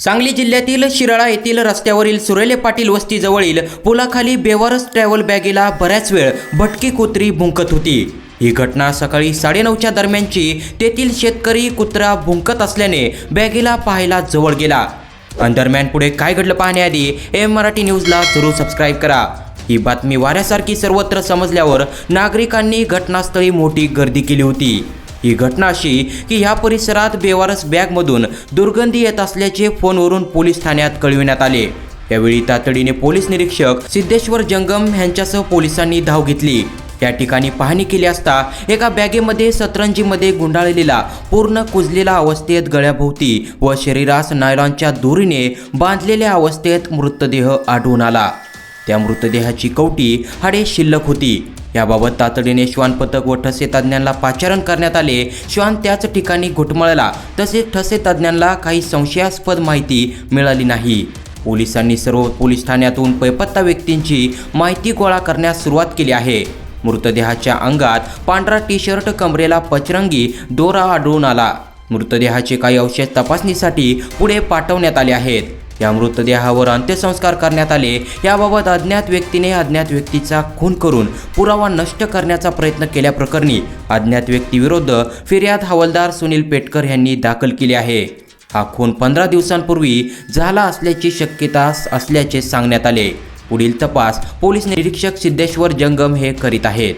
सांगली जिल्ह्यातील शिराळा येथील रस्त्यावरील सुरेले पाटील वस्तीजवळील पुलाखाली बेवारस ट्रॅव्हल बॅगेला बऱ्याच वेळ. भटकी कुत्री भुंकत होती. ही घटना सकाळी साडेनऊच्या दरम्यानची. तेथील शेतकरी कुत्रा भुंकत असल्याने बॅगेला पाहायला जवळ गेला. आणि दरम्यान पुढे काय घडलं पाहण्याआधी एम मराठी न्यूजला जरूर सबस्क्राईब करा. ही बातमी वाऱ्यासारखी सर्वत्र समजल्यावर नागरिकांनी घटनास्थळी मोठी गर्दी केली होती. ही घटना अशी की ह्या परिसरात बेवारस बॅगमधून दुर्गंधी येत असल्याचे फोनवरून पोलीस ठाण्यात कळविण्यात आले. यावेळी तातडीने पोलीस निरीक्षक सिद्धेश्वर जंगम यांच्यासह पोलिसांनी धाव घेतली. या ठिकाणी पाहणी केली असता एका बॅगेमध्ये सतरंजीमध्ये गुंडाळलेला पूर्ण कुजलेला अवस्थेत गळ्याभोवती व शरीरास नायलॉनच्या दोरीने बांधलेल्या अवस्थेत मृतदेह आढळून आला. त्या मृतदेहाची कवटी हाडे शिल्लक होती. याबाबत तातडीने श्वान पथक व ठसे तज्ज्ञांना पाचारण करण्यात आले. श्वान त्याच ठिकाणी घुटमळला तसेच ठसे तज्ज्ञांना काही संशयास्पद माहिती मिळाली नाही. पोलिसांनी सर्व पोलीस ठाण्यातून पैपत्ता व्यक्तींची माहिती गोळा करण्यास सुरुवात केली आहे. मृतदेहाच्या अंगात पांढरा टी शर्ट कमरेला पचरंगी दोरा आढळून आला. मृतदेहाचे काही अवशेष तपासणीसाठी पुढे पाठवण्यात आले आहेत. या मृतदेहावर अंत्यसंस्कार करण्यात आले. याबाबत अज्ञात व्यक्तीने अज्ञात व्यक्तीचा खून करून पुरावा नष्ट करण्याचा प्रयत्न केल्याप्रकरणी अज्ञात व्यक्तीविरुद्ध फिर्याद हवालदार सुनील पेटकर यांनी दाखल केली आहे. हा खून पंधरा दिवसांपूर्वी झाला असल्याची शक्यता असल्याचे सांगण्यात आले. पुढील तपास पोलीस निरीक्षक सिद्धेश्वर जंगम हे करीत आहेत.